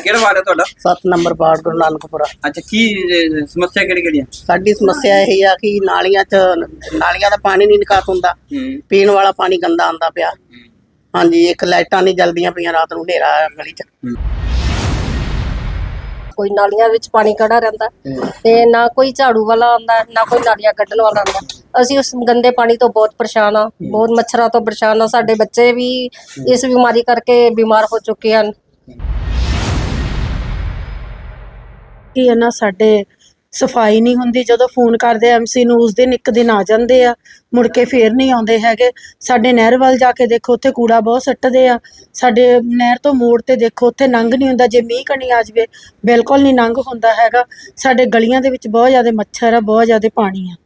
ਕਿਹੜਾ ਵਾਰਡ ਹੈ ਤੁਹਾਡਾ? 7 ਨੰਬਰ ਵਾਰਡ ਗੁਰੂ ਨਾਨਕਪੁਰਾ। ਅੱਛਾ ਕੀ ਅਹ, ਸਮੱਸਿਆ ਕਿਹੜੀ ਕਿਹੜੀ ਹੈ? ਸਾਡੀ ਸਮੱਸਿਆ ਇਹ ਆ ਕਿ ਨਾਲੀਆਂ 'ਚ ਨਾਲੀਆਂ ਦਾ ਪਾਣੀ ਨਹੀਂ ਨਿਕਾਸ ਹੁੰਦਾ। ਹੂੰ। ਪੀਣ ਵਾਲਾ ਪਾਣੀ ਗੰਦਾ ਆਂਦਾ ਪਿਆ। ਹਾਂਜੀ ਇੱਕ ਲਾਈਟਾਂ ਨਹੀਂ ਜਲਦੀਆਂ ਪਈਆਂ ਰਾਤ ਨੂੰ ਹਨੇਰਾ ਆ ਗਲੀ 'ਚ। ਕੋਈ ਨਾਲੀਆਂ ਵਿੱਚ ਪਾਣੀ ਖੜਾ ਰਹਿੰਦਾ ਤੇ ਨਾ ਕੋਈ ਝਾੜੂ ਵਾਲਾ ਆਉਂਦਾ ਨਾ ਕੋਈ ਨਾਲੀਆਂ ਕੱਢਣ ਵਾਲਾ ਆਉਂਦਾ। ਅਸੀਂ ਉਸ ਗੰਦੇ ਪਾਣੀ ਤੋਂ ਬਹੁਤ ਪਰੇਸ਼ਾਨ ਆ ਬਹੁਤ ਮੱਛਰਾਂ ਤੋਂ ਪਰੇਸ਼ਾਨ ਆ। ਸਾਡੇ ਬੱਚੇ ਵੀ ਇਸ ਬਿਮਾਰੀ ਕਰਕੇ ਬਿਮਾਰ ਹੋ ਚੁੱਕੇ ਹਨ। ਕਿ ਹੈ ਨਾ ਸਾਡੇ ਸਫ਼ਾਈ ਨਹੀਂ ਹੁੰਦੀ। ਜਦੋਂ ਫੋਨ ਕਰਦੇ ਐਮਸੀ ਨੂੰ ਉਸ ਦਿਨ ਇੱਕ ਦਿਨ ਆ ਜਾਂਦੇ ਆ, ਮੁੜ ਕੇ ਫੇਰ ਨਹੀਂ ਆਉਂਦੇ ਹੈਗੇ। ਸਾਡੇ ਨਹਿਰ ਵੱਲ ਜਾ ਕੇ ਦੇਖੋ, ਉੱਥੇ ਕੂੜਾ ਬਹੁਤ ਸੱਟਦੇ ਆ। ਸਾਡੇ ਨਹਿਰ ਤੋਂ ਮੋੜ ਤੇ ਦੇਖੋ, ਉੱਥੇ ਲੰਘ ਨਹੀਂ ਹੁੰਦਾ। ਜੇ ਮੀਂਹ ਕਣੀ ਆ ਜਾਵੇ, ਬਿਲਕੁਲ ਨਹੀਂ ਲੰਘ ਹੁੰਦਾ ਹੈਗਾ। ਸਾਡੇ ਗਲੀਆਂ ਦੇ ਵਿੱਚ ਬਹੁਤ ਜ਼ਿਆਦਾ ਮੱਛਰ ਆ, ਬਹੁਤ ਜ਼ਿਆਦਾ ਪਾਣੀ ਆ।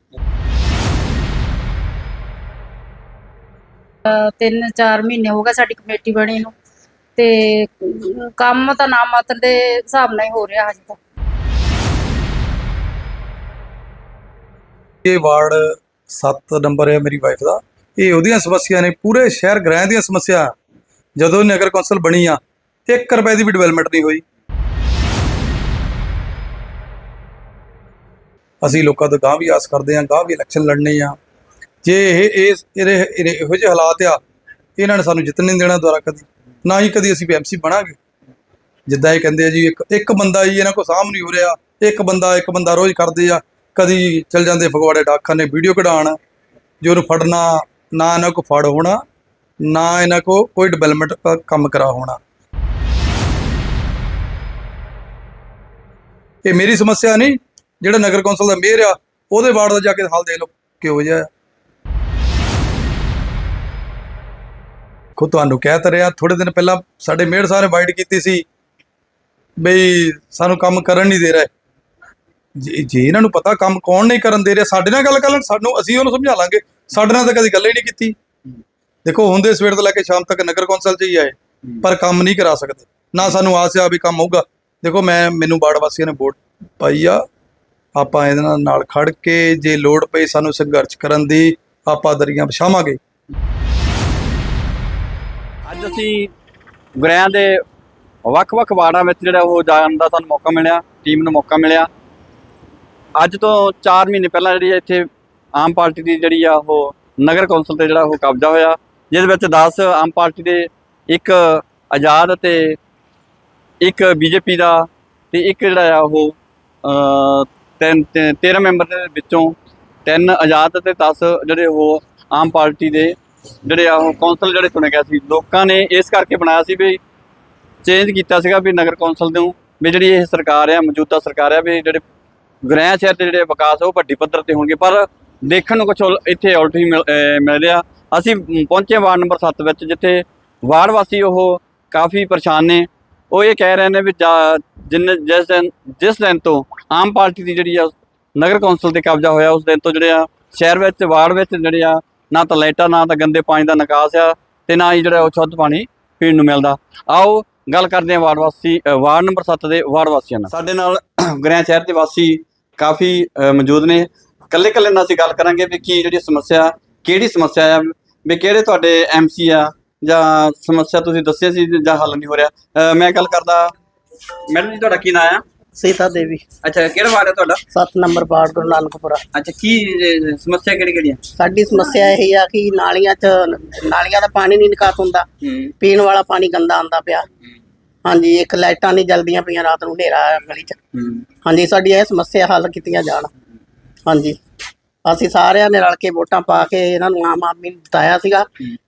ਤਿੰਨ ਚਾਰ ਮਹੀਨੇ ਹੋ ਗਏ ਸਾਡੀ ਕਮੇਟੀ ਬਣੀ ਨੂੰ। ਤੇ ਕੰਮ ਤਾਂ ਨਾ ਮਾਤਰ ਦੇ ਹਿਸਾਬ ਨਾਲ ਹੀ ਹੋ ਰਿਹਾ ਹਜੇ ਤੱਕ ਇਹ ਵਾਰਡ 7 ਨੰਬਰ ਹੈ ਮੇਰੀ ਵਾਈਫ ਦਾ। ਇਹ ਉਹਦੀਆਂ ਸਮੱਸਿਆ ਨੇ, ਪੂਰੇ ਸ਼ਹਿਰ ਗ੍ਰਹਿ ਦੀਆਂ ਸਮੱਸਿਆ। ਜਦੋਂ ਨਗਰ ਕੌਂਸਲ ਬਣੀ ਆ 1 ਰੁਪਏ ਦੀ ਵੀ ਡਿਵੈਲਪਮੈਂਟ ਨਹੀਂ ਹੋਈ। ਅਸੀਂ ਲੋਕਾਂ ਤੋਂ ਗਾਂ ਵੀ ਆਸ ਕਰਦੇ ਹਾਂ ਗਾਂ ਵੀ ਇਲੈਕਸ਼ਨ ਲੜਨੇ ਆ। ਜੇ ਇਹ ਇਸ ਇਹੋ ਜਿਹੇ ਹਾਲਾਤ ਆ, ਇਹਨਾਂ ਨੇ ਸਾਨੂੰ ਜਿੱਤਣ ਨਹੀਂ ਦੇਣਾ ਦੁਆਰਾ ਕਦੀ। ਨਾ ਹੀ ਕਦੀ ਅਸੀਂ ਐਮਸੀ ਬਣਾਂਗੇ। ਜਿੱਦਾਂ ਇਹ ਕਹਿੰਦੇ ਆ ਜੀ, ਇੱਕ ਇੱਕ ਬੰਦਾ ਜੀ ਇਹਨਾਂ ਕੋ ਸਾਹਮ ਨਹੀਂ ਹੋ ਰਿਹਾ। ਇੱਕ ਬੰਦਾ ਇੱਕ ਬੰਦਾ ਰੋਜ਼ ਕਰਦੇ ਆ। ਕਦੀ ਚਲ ਜਾਂਦੇ ਫਗਵਾੜੇ ਡਾਕਖਾਨੇ, ਵੀਡੀਓ ਕਢਾਉਣ, ਜੋ ਉਹਨੂੰ ਫੜਨਾ, ਨਾ ਇਹਨਾਂ ਕੋ ਫੜ ਹੋਣਾ, ਨਾ ਇਹਨਾਂ ਕੋ ਕੋਈ ਡਿਵੈਲਪਮੈਂਟ ਕੰਮ ਕਰਾ ਹੋਣਾ ਇਹ ਮੇਰੀ ਸਮੱਸਿਆ ਨਹੀਂ, ਜਿਹੜਾ ਨਗਰ ਕੌਂਸਲ ਦਾ ਮੇਅਰ ਆ, ਉਹਦੇ ਵਾਰਡ ਦਾ ਜਾ ਕੇ ਹਾਲ ਦੇਖ ਲਓ, ਕਿਹੋ ਜਿਹਾ ਆ। ਖੁਦ ਤੁਹਾਨੂੰ ਕਹਿ ਤਾ ਰਿਹਾ ਥੋੜੇ ਦਿਨ ਪਹਿਲਾਂ ਸਾਡੇ ਮੇਅਰ ਸਾਹਿਬ ਨੇ ਵਾਈਟ ਕੀਤੀ ਸੀ, ਬਈ ਸਾਨੂੰ ਕੰਮ ਕਰਨ ਨਹੀਂ ਦੇ ਰਹੇ ਜੇ ਜੇ ਇਹਨਾਂ ਨੂੰ ਪਤਾ ਕੰਮ ਕੌਣ ਨਹੀਂ ਕਰਨ ਦੇ ਰਿਹਾ, ਸਾਡੇ ਨਾਲ ਗੱਲ ਕਰ ਲੈਣ, ਸਾਨੂੰ ਅਸੀਂ ਉਹਨੂੰ ਸਮਝਾ ਲਾਂਗੇ। ਸਾਡੇ ਨਾਲ ਤਾਂ ਕਦੀ ਗੱਲ ਹੀ ਨਹੀਂ ਕੀਤੀ। ਦੇਖੋ ਹੁੰਦੇ ਸਵੇਰ ਤੋਂ ਲੈ ਕੇ ਸ਼ਾਮ ਤੱਕ ਨਗਰ ਕੌਂਸਲ 'ਚ ਹੀ ਆਏ, ਪਰ ਕੰਮ ਨਹੀਂ ਕਰਾ ਸਕਦੇ। ਨਾ ਸਾਨੂੰ ਆਸ ਆ ਵੀ ਕੰਮ ਹੋਊਗਾ। ਦੇਖੋ, ਮੈਂ, ਮੈਨੂੰ ਬਾੜ ਵਾਸੀਆਂ ਨੇ ਵੋਟ ਪਾਈ ਆ। ਆਪਾਂ ਇਹਦੇ ਨਾਲ ਖੜ ਕੇ ਜੇ ਲੋੜ ਪਈ ਸਾਨੂੰ ਸੰਘਰਸ਼ ਕਰਨ ਦੀ, ਆਪਾਂ ਦਰੀਆਂ ਵਿਛਾਵਾਂਗੇ। ਅੱਜ ਅਸੀਂ ਗੁਰਿਆਂ ਦੇ ਵੱਖ-ਵੱਖ ਵਾਰਡਾਂ ਵਿੱਚ ਜਿਹੜਾ ਉਹ ਜਾਣ ਦਾ ਸਾਨੂੰ ਮੌਕਾ ਮਿਲਿਆ, ਟੀਮ ਨੂੰ ਮੌਕਾ ਮਿਲਿਆ। ਅੱਜ ਤੋਂ 4 ਮਹੀਨੇ ਪਹਿਲਾਂ ਜਿਹੜੀ ਇੱਥੇ ਆਮ ਪਾਰਟੀ ਦੀ ਜਿਹੜੀ ਆ ਉਹ ਨਗਰ ਕੌਂਸਲ ਤੇ ਜਿਹੜਾ ਉਹ ਕਬਜ਼ਾ ਹੋਇਆ ਜਿਸ ਵਿੱਚ 10 ਆਮ ਪਾਰਟੀ ਦੇ ਇੱਕ ਆਜ਼ਾਦ ਅਤੇ ਇੱਕ ਬੀਜੇਪੀ ਦਾ ਤੇ ਇੱਕ ਜਿਹੜਾ ਆ ਉਹ ਤਿੰਨ 13 ਮੈਂਬਰ ਦੇ ਵਿੱਚੋਂ ਤਿੰਨ ਆਜ਼ਾਦ ਅਤੇ 10 ਜਿਹੜੇ ਉਹ ਆਮ ਪਾਰਟੀ ਦੇ ਜਿਹੜੇ ਆ ਉਹ ਕੌਂਸਲ ਜਿਹੜੇ ਚੁਣੇ ਗਏ ਸੀ। ਲੋਕਾਂ ਨੇ ਇਸ ਕਰਕੇ ਬਣਾਇਆ ਸੀ ਵੀ ਚੇਂਜ ਕੀਤਾ ਸੀਗਾ ਵੀ ਨਗਰ ਕੌਂਸਲ ਨੂੰ ਵੀ ਜਿਹੜੀ ਇਹ ਸਰਕਾਰ ਆ, ਮੌਜੂਦਾ ਸਰਕਾਰ ਆ ਵੀ ਜਿਹੜੇ ਗ੍ਰਹਿ ਸ਼ਹਿਰ ਦੇ ਜਿਹੜੇ ਵਿਕਾਸ ਆ ਉਹ ਵੱਡੀ ਪੱਧਰ ਤੇ ਹੋਣਗੇ ਪਰ ਦੇਖਣ ਨੂੰ ਕੁਝ ਇੱਥੇ ਉਲਟ ਹੀ ਮਿਲ ਮਿਲ ਰਿਹਾ। ਅਸੀਂ ਮ, ਪਹੁੰਚੇ ਵਾਰਡ ਨੰਬਰ 7 ਵਿੱਚ ਜਿੱਥੇ ਵਾਰਡ ਵਾਸੀ ਉਹ ਕਾਫੀ ਪਰੇਸ਼ਾਨ ਨੇ। ਉਹ ਇਹ ਕਹਿ ਰਹੇ ਨੇ ਵੀ ਜਾ- ਜਿੰਨ ਜਿਸ ਦਿਨ ਜਿਸ ਦਿਨ ਤੋਂ ਆਮ ਪਾਰਟੀ ਦੀ ਜਿਹੜੀ ਆ ਨਗਰ ਕੌਂਸਲ ਤੇ ਕਬਜ਼ਾ ਹੋਇਆ ਉਸ ਦਿਨ ਤੋਂ ਜਿਹੜੇ ਆ ਸ਼ਹਿਰ ਵਿੱਚ ਵਾਰਡ ਵਿੱਚ ਜਿਹੜੇ ਆ ਨਾ ਤਾਂ ਲਾਈਟਾਂ ਨਾ ਤਾਂ ਗੰਦੇ ਪਾਣੀ ਦਾ ਨਿਕਾਸ ਆ ਤੇ ਨਾ ਹੀ ਜਿਹੜਾ ਉਹ ਸ਼ੁੱਧ ਪਾਣੀ ਪੀਣ ਨੂੰ ਮਿਲਦਾ। ਆਓ ਗੱਲ ਕਰਦੇ ਹਾਂ ਵਾਰਡ ਵਾਸੀ ਵਾਰਡ ਨੰਬਰ 7 ਦੇ ਵਾਰਡ ਵਾਸੀਆਂ ਨਾਲ। ਸਾਡੇ ਨਾਲ ਗ੍ਰਹਿ ਸ਼ਹਿਰ ਦੇ ਵਾਸੀ ਕਾਫੀ ਮੌਜੂਦ ਨੇ। ਕੱਲੇ ਕੱਲੇ ਨਾਲ ਅਸੀਂ ਗੱਲ ਕਰਾਂਗੇ ਵੀ ਕੀ ਜਿਹੜੀ ਸਮੱਸਿਆ ਕਿਹੜੀ ਸਮੱਸਿਆ ਆ ਵੀ ਕਿਹੜੇ ਤੁਹਾਡੇ ਐਮਸੀ ਆ ਜਾਂ ਸਮੱਸਿਆ ਤੁਸੀਂ ਦੱਸਿਆ ਸੀ ਜਾਂ ਹੱਲ ਨਹੀਂ ਹੋ ਰਿਹਾ। ਮੈਂ ਗੱਲ ਕਰਦਾ ਮੈਡਮ ਜੀ ਤੁਹਾਡਾ ਕੀ ਨਾਮ ਆ? ਸੀਤਾ ਦੇਵੀ। ਅੱਛਾ ਕਿਹੜਾ ਵਾਰਡ ਹੈ ਤੁਹਾਡਾ? 7 ਨੰਬਰ ਵਾਰਡ ਗੁਰੂ ਨਾਨਕਪੁਰਾ। ਅੱਛਾ ਕੀ ਸਮੱਸਿਆ ਕਿਹੜੀ ਕਿਹੜੀ ਹੈ ਸਾਡੀ ਸਮੱਸਿਆ ਇਹ ਆ ਕਿ ਨਾਲੀਆਂ 'ਚ ਨਾਲੀਆਂ ਦਾ ਪਾਣੀ ਨਹੀਂ ਨਿਕਾਸ ਹੁੰਦਾ। ਪੀਣ ਵਾਲਾ ਪਾਣੀ ਗੰਦਾ ਆਂਦਾ ਪਿਆ। ਹਾਂਜੀ ਇੱਕ ਲਾਈਟਾਂ ਨਹੀਂ ਜਲਦੀਆਂ ਪਈਆਂ ਰਾਤ ਨੂੰ ਹਨੇਰਾ ਆ ਗਲੀ 'ਚ। ਹਾਂਜੀ ਸਾਡੀ ਇਹ ਸਮੱਸਿਆ ਹੱਲ ਕੀਤੀਆਂ ਜਾਣ। ਹਾਂਜੀ। ਅਸੀਂ ਸਾਰਿਆਂ ਨੇ ਰਲ ਕੇ ਵੋਟਾਂ ਪਾ ਕੇ ਇਹਨਾਂ ਨੂੰ ਆਮ ਆਦਮੀ ਨੂੰ ਜਿਤਾਇਆ ਸੀਗਾ।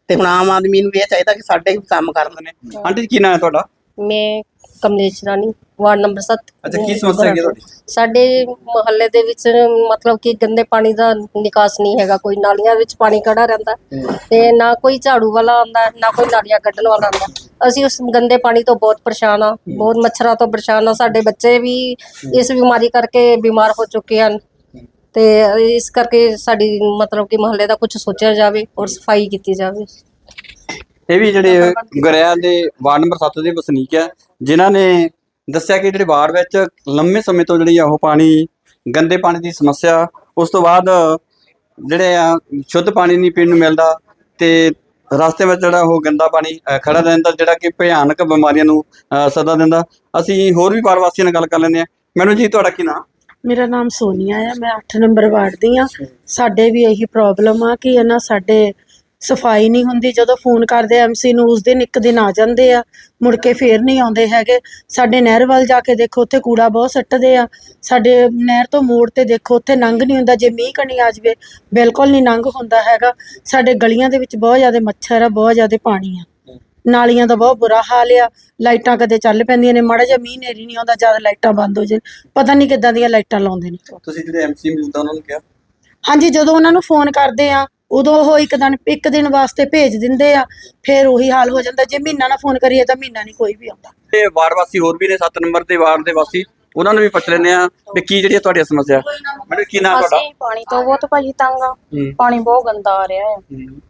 ਤੇ ਹੁਣ ਆਮ ਆਦਮੀ ਨੂੰ ਵੀ ਇਹ ਚਾਹੀਦਾ ਕਿ ਸਾਡੇ ਵੀ ਕੰਮ ਕਰਨ। ਨੇ ਆਂਟੀ ਜੀ ਕੀ ਨਾਮ ਹੈ ਤੁਹਾਡਾ? ਮੈਂ ਕਮਲੇਸ਼ ਰਾਣੀ। ਵਾਰਡ ਨੰਬਰ 7 ਅੱਛਾ, ਕੀ ਸਮੱਸਿਆ ਹੈਗੀ ਤੁਹਾਡੀ? ਸਾਡੇ ਮੁਹੱਲੇ ਦੇ ਵਿੱਚ ਮਤਲਬ ਕਿ ਗੰਦੇ ਪਾਣੀ ਦਾ ਨਿਕਾਸ ਨਹੀਂ ਹੈਗਾ ਕੋਈ ਨਾਲੀਆਂ ਵਿੱਚ ਪਾਣੀ ਖੜਾ ਰਹਿੰਦਾ ਤੇ ਨਾ ਕੋਈ ਝਾੜੂ ਵਾਲਾ ਆਉਂਦਾ ਨਾ ਕੋਈ ਨਾਲੀਆਂ ਕੱਢਣ ਵਾਲਾ ਆਉਂਦਾ। ਅਸੀਂ ਉਸ ਗੰਦੇ ਪਾਣੀ ਤੋਂ ਬਹੁਤ ਪਰੇਸ਼ਾਨ ਆ ਬਹੁਤ ਮੱਛਰਾਂ ਤੋਂ ਪਰੇਸ਼ਾਨ ਆ ਸਾਡੇ ਬੱਚੇ ਵੀ ਇਸ ਬਿਮਾਰੀ ਕਰਕੇ ਬਿਮਾਰ ਹੋ ਚੁੱਕੇ ਹਨ। ਤੇ ਇਸ ਕਰਕੇ ਸਾਡੀ ਮਤਲਬ ਕਿ ਮੁਹੱਲੇ ਦਾ ਕੁਝ ਸੋਚਿਆ ਜਾਵੇ ਔਰ ਸਫ਼ਾਈ ਕੀਤੀ ਜਾਵੇ। ਇਹ ਵੀ ਜਿਹੜੇ ਗੁਰਿਆਂ ਦੇ ਵਾਰਡ ਨੰਬਰ 7 ਦੇ ਵਸਨੀਕ ਆ ਜਿਨ੍ਹਾਂ ਨੇ ਦੱਸਿਆ ਕਿ ਜਿਹੜੇ ਵਾਰਡ ਵਿੱਚ ਲੰਮੇ ਸਮੇਂ ਤੋਂ ਜਿਹੜੀ ਆ ਉਹ ਪਾਣੀ, ਗੰਦੇ ਪਾਣੀ ਦੀ ਸਮੱਸਿਆ, ਉਸ ਤੋਂ ਬਾਅਦ ਜਿਹੜੇ ਆ ਸ਼ੁੱਧ ਪਾਣੀ ਨਹੀਂ ਪੀਣ ਨੂੰ ਮਿਲਦਾ ਤੇ ਰਸਤੇ ਵਿੱਚ ਜਿਹੜਾ ਉਹ ਗੰਦਾ ਪਾਣੀ ਖੜਾ ਰਹਿੰਦਾ ਜਿਹੜਾ ਕਿ ਭਿਆਨਕ ਬਿਮਾਰੀਆਂ ਨੂੰ ਸਦਾ ਦਿੰਦਾ। ਅਸੀਂ ਹੋਰ ਵੀ ਵਾਰ ਵਾਸੀਆਂ ਨਾਲ ਗੱਲ ਕਰ ਲੈਂਦੇ ਹਾਂ। ਮੈਨੂੰ ਜੀ ਤੁਹਾਡਾ ਕੀ ਨਾਮ? ਮੇਰਾ ਨਾਮ ਸੋਨੀਆ ਹੈ ਮੈਂ 8 ਨੰਬਰ ਵਾਰਡ ਦੀ ਆ ਸਾਡੇ ਵੀ ਇਹੀ ਪ੍ਰੋਬਲਮ ਆ ਕਿ ਇਹਨਾਂ ਸਾਡੇ ਸਫ਼ਾਈ ਨਹੀਂ ਹੁੰਦੀ ਜਦੋਂ ਫੋਨ ਕਰਦੇ ਐਮਸੀ ਨੂੰ ਉਸ ਦਿਨ ਇੱਕ ਦਿਨ ਆ ਜਾਂਦੇ ਆ ਮੁੜ ਕੇ ਫੇਰ ਨਹੀਂ ਆਉਂਦੇ ਹੈਗੇ। ਸਾਡੇ ਨਹਿਰ ਵੱਲ ਜਾ ਕੇ ਦੇਖੋ ਉੱਥੇ ਕੂੜਾ ਬਹੁਤ ਸੱਟਦੇ ਆ। ਸਾਡੇ ਨਹਿਰ ਤੋਂ ਮੋੜ ਤੇ ਦੇਖੋ ਉੱਥੇ ਲੰਘ ਨਹੀਂ ਹੁੰਦਾ ਜੇ ਮੀਂਹ ਕਣੀ ਆ ਜਾਵੇ ਬਿਲਕੁਲ ਨਹੀਂ ਲੰਘ ਹੁੰਦਾ ਹੈਗਾ। ਸਾਡੇ ਗਲੀਆਂ ਦੇ ਵਿੱਚ ਬਹੁਤ ਜ਼ਿਆਦਾ ਮੱਛਰ ਆ ਬਹੁਤ ਜ਼ਿਆਦਾ ਪਾਣੀ ਆ। ਨਾਲੀਆਂ ਦਾ ਬਹੁਤ ਬੁਰਾ ਹਾਲ ਆ। ਲਾਈਟਾਂ ਕਦੇ ਚੱਲ ਪੈਂਦੀਆਂ ਨੇ ਮਾੜਾ ਜਿਹਾ ਮੀਂਹ ਨੇਰੀ ਨਹੀਂ ਆਉਂਦਾ ਜਦ ਲਾਈਟਾਂ ਬੰਦ ਹੋ ਜਾਣ। ਪਤਾ ਨਹੀਂ ਕਿੱਦਾਂ ਦੀਆਂ ਲਾਈਟਾਂ ਲਾਉਂਦੇ ਨੇ। ਤੁਸੀਂ ਜਿਹੜੇ ਐਮਸੀ ਮੌਜੂਦਾ ਉਹਨਾਂ ਨੂੰ ਕਿਹਾ? ਹਾਂਜੀ ਜਦੋਂ ਉਹਨਾਂ ਨੂੰ ਫੋਨ ਕਰਦੇ ਆ ਉਦੋਂ ਉਹ ਇੱਕ ਦਿਨ ਇੱਕ ਦਿਨ ਵਾਸਤੇ ਭੇਜ ਦਿੰਦੇ ਆ ਫਿਰ ਉਹੀ ਹਾਲ ਹੋ ਜਾਂਦਾ। ਜੇ ਮਹੀਨਾ ਨਾ ਫੋਨ ਕਰੀਏ ਤਾਂ ਮਹੀਨਾ ਨਹੀਂ ਕੋਈ ਵੀ ਆਉਂਦਾ। ਤੇ ਵਾਰਡ ਵਾਸੀ ਹੋਰ ਵੀ ਨੇ 7 ਨੰਬਰ ਦੇ ਵਾਰਡ ਦੇ ਵਾਸੀ ਉਹਨਾਂ ਨੂੰ ਵੀ ਪੁੱਛ ਲੈਂਦੇ ਆ ਵੀ ਕੀ ਜਿਹੜੀ ਤੁਹਾਡੀ ਸਮੱਸਿਆ। ਮੈਨੂੰ ਕੀ ਨਾਮ ਤੁਹਾਡਾ? ਅਸੀਂ ਪਾਣੀ ਤੋਂ ਬਹੁਤ ਭਾਜੀ ਤੰਗ ਆ। ਹੂੰ। ਪਾਣੀ ਬਹੁਤ ਗੰਦਾ ਆ ਰਿਹਾ ਹੈ।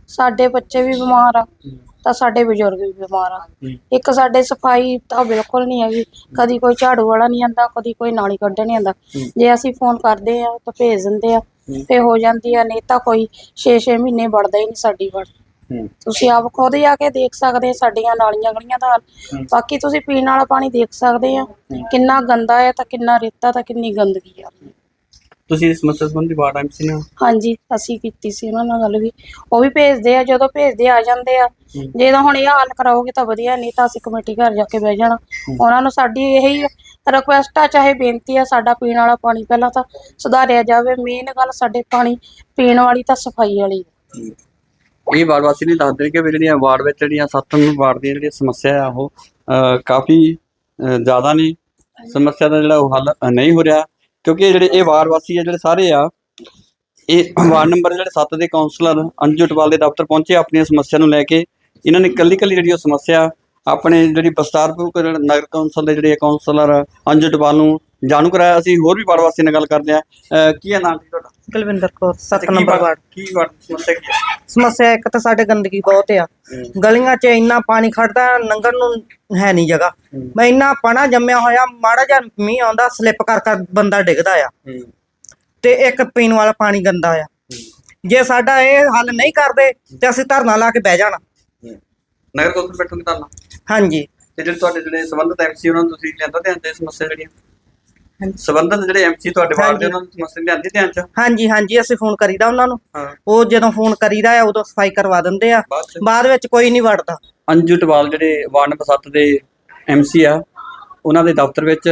ਸਾਡੇ ਬੱਚੇ ਵੀ ਬਿਮਾਰ ਆ ਤਾਂ ਸਾਡੇ ਬਜ਼ੁਰਗ ਵੀ ਬਿਮਾਰ ਆ। ਇੱਕ ਸਾਡੇ ਸਫ਼ਾਈ ਤਾਂ ਬਿਲਕੁਲ ਨਹੀਂ ਹੈਗੀ। ਕਦੀ ਕੋਈ ਝਾੜੂ ਵਾਲਾ ਨਹੀਂ ਆਂਦਾ ਕਦੀ ਕੋਈ ਨਾਲੀ ਕੱਢਣ ਨਹੀਂ ਆਂਦਾ। ਜੇ ਅਸੀਂ ਫੋਨ ਕਰਦੇ ਆ ਤਾਂ ਭੇਜ ਦਿੰਦੇ ਆ। ਤੇ ਹੋ ਜਾਂਦੀ ਆ ਨਹੀਂ ਤਾਂ ਕੋਈ 6-6 ਮਹੀਨੇ ਵੜਦਾ ਹੀ ਨਹੀਂ ਸਾਡੀ ਵੜ ਹੂੰ। ਤੁਸੀਂ ਆਪ ਖੁਦ ਜਾ ਕੇ ਦੇਖ ਸਕਦੇ ਆ ਸਾਡੀਆਂ ਨਾਲੀਆਂ ਗਲੀਆਂ ਦਾ ਹਾਲ। ਬਾਕੀ ਤੁਸੀਂ ਪੀਣ ਵਾਲਾ ਪਾਣੀ ਦੇਖ ਸਕਦੇ ਆ ਕਿੰਨਾ ਗੰਦਾ ਹੈ ਤਾਂ ਕਿੰਨਾ ਰੇਤਾ ਤਾਂ ਕਿੰਨੀ ਗੰਦਗੀ ਆ। ਤੁਸੀਂ ਇਸ ਸਮੱਸਿਆ ਸੰਬੰਧੀ ਵਾਰਡ ਐਮਸੀ ਨਾਲ ਹਾਂਜੀ ਅਸੀਂ ਕੀਤੀ ਸੀ ਉਹਨਾਂ ਨਾਲ ਗੱਲ ਵੀ। ਉਹ ਵੀ ਭੇਜਦੇ ਆ ਜਦੋਂ ਭੇਜਦੇ ਆ ਜਾਂਦੇ ਆ। ਜੇ ਤਾਂ ਹੁਣ ਇਹ ਹੱਲ ਕਰਾਓਗੇ ਤਾਂ ਵਧੀਆ ਨਹੀਂ ਤਾਂ ਅਸੀਂ ਕਮੇਟੀ ਘਰ ਜਾ ਕੇ ਬਹਿ ਜਾਣਾ। ਉਹਨਾਂ ਨੂੰ ਸਾਡੀ ਇਹੀ ਰਿਕੁਐਸਟ ਆ ਚਾਹੇ ਬੇਨਤੀ ਆ ਸਾਡਾ ਪੀਣ ਵਾਲਾ ਪਾਣੀ ਪਹਿਲਾਂ ਤਾਂ ਸੁਧਾਰਿਆ ਜਾਵੇ। ਮੇਨ ਗੱਲ ਸਾਡੇ ਪਾਣੀ ਪੀਣ ਵਾਲੀ ਤਾਂ ਸਫ਼ਾਈ ਵਾਲੀ। ਇਹ ਵਾਰਡ ਵਾਸੀ ਨੇ ਦੱਸ ਦਿੱਤੇ ਕਿ ਵੀ ਜਿਹੜੀਆਂ ਵਾਰਡ ਵਿੱਚ ਜਿਹੜੀਆਂ 7 ਨੰਬਰ ਵਾਰਡ ਦੀਆਂ ਜਿਹੜੀਆਂ ਸਮੱਸਿਆ ਆ ਉਹ ਕਾਫੀ ਜ਼ਿਆਦਾ ਨੇ। ਸਮੱਸਿਆ ਦਾ ਜਿਹੜਾ ਉਹ ਹੱਲ ਨਹੀਂ ਹੋ ਰਿਹਾ। ਕਿਉਂਕਿ ਜਿਹੜੇ ਇਹ ਵਾਰਡ ਵਾਸੀ ਆ ਜਿਹੜੇ ਸਾਰੇ ਆ ਇਹ ਵਾਰਡ ਨੰਬਰ ਜਿਹੜੇ 7 ਦੇ ਕਾਉਂਸਲਰ ਅੰਜੂ ਟਵਾਲ ਦੇ ਦਫ਼ਤਰ ਪਹੁੰਚੇ ਆਪਣੀਆਂ ਸਮੱਸਿਆ ਨੂੰ ਲੈ ਕੇ। ਇਹਨਾਂ ਨੇ ਕੱਲੀ ਕੱਲੀ ਜਿਹੜੀ ਉਹ ਸਮੱਸਿਆ ਆਪਣੇ ਜਿਹੜੀ ਬਸਤਾਰਪੁਰ ਨਗਰ ਕੌਂਸਲ ਦੇ ਜਿਹੜੇ ਕਾਉਂਸਲਰ ਅੰਜੂ ਟਵਾਲ ਨੂੰ ਜਾਣੂ ਕਰਾਇਆ ਅਸੀਂ ਹੋਰ ਵੀ ਵਾਰਡ ਵਾਸੀ ਨਾਲ ਗੱਲ ਕਰਦੇ ਆ ਕੀ ਹੈ ਨਾਮ ਜੀ ਤੁਹਾਡਾ? ਕੁਲਵਿੰਦਰ ਕੌਰ ਤੇ 7 ਕੀ ਨੰਬਰ ਵਾਰਡ- ਕੀ ਵਾਰਡ ਸਮੱਸਿਆ ਕੀ ਹੈ? ਸਮੱਸਿਆ ਇੱਕ ਤਾਂ ਸਾਡੇ ਗੰਦਗੀ ਬਹੁਤ ਆ। ਗਲੀਆਂ 'ਚ ਇੰਨਾ ਪਾਣੀ ਖੜਦਾ ਲੰਘਣ ਨੂੰ ਹੈ ਨਹੀਂ ਜਗ੍ਹਾ। ਮੈਂ ਇੰਨਾ ਪਾਣਾ ਜੰਮਿਆ ਹੋਇਆ ਮਾੜਾ ਜਿਹਾ ਮੀਂਹ ਆਉਂਦਾ ਸਲਿੱਪ ਕਰ ਕਰ ਬੰਦਾ ਡਿੱਗਦਾ ਆ। ਤੇ ਇੱਕ ਪੀਣ ਵਾਲਾ ਪਾਣੀ ਗੰਦਾ ਆ। ਜੇ ਸਾਡਾ ਇਹ ਹੱਲ ਨਹੀਂ ਕਰਦੇ ਤੇ ਅਸੀਂ ਧਰਨਾ ਲਾ ਕੇ ਬਹਿ ਜਾਣਾ। ਨਗਰ ਕੌਂਸਲ ਬੈਠੋਗੇ ਤਾਂ ਹਾਂਜੀ। ਤੇ ਜਿਹੜੇ ਤੁਹਾਡੇ ਜਿਹੜੇ ਸੰਬੰਧਿਤ ਐਮਸੀ ਉਹਨਾਂ ਨੂੰ ਤੁਸੀਂ ਲਿਆਂਦਾ ਧਿਆਨ ਤੇ ਸਮੱਸਿਆ ਜਿਹੜੀਆਂ? ਸੰਬੰਧਿਤ ਜਿਹੜੇ ਐਮਸੀ ਤੁਹਾਡੇ ਵਾਰਡ ਦੇ ਉਹਨਾਂ ਨੂੰ ਸਮੱਸਿਆ ਲਿਆਂਦੀ ਧਿਆਨ ਚ? ਹਾਂਜੀ ਹਾਂਜੀ ਅਸੀਂ ਫੋਨ ਕਰੀਦਾ ਉਹਨਾਂ ਨੂੰ। ਉਹ ਜਦੋਂ ਫੋਨ ਕਰੀਦਾ ਆ ਉਦੋਂ ਸਫ਼ਾਈ ਕਰਵਾ ਦਿੰਦੇ ਆ। ਬਾਅਦ ਵਿੱਚ ਕੋਈ ਨਹੀਂ ਵੜਦਾ। ਅੰਜੂ ਟਵਾਲ ਜਿਹੜੇ ਵਾਰਡ ਨੰਬਰ 7 ਦੇ ਐਮਸੀ ਆ ਉਹਨਾਂ ਦੇ ਦਫ਼ਤਰ ਵਿੱਚ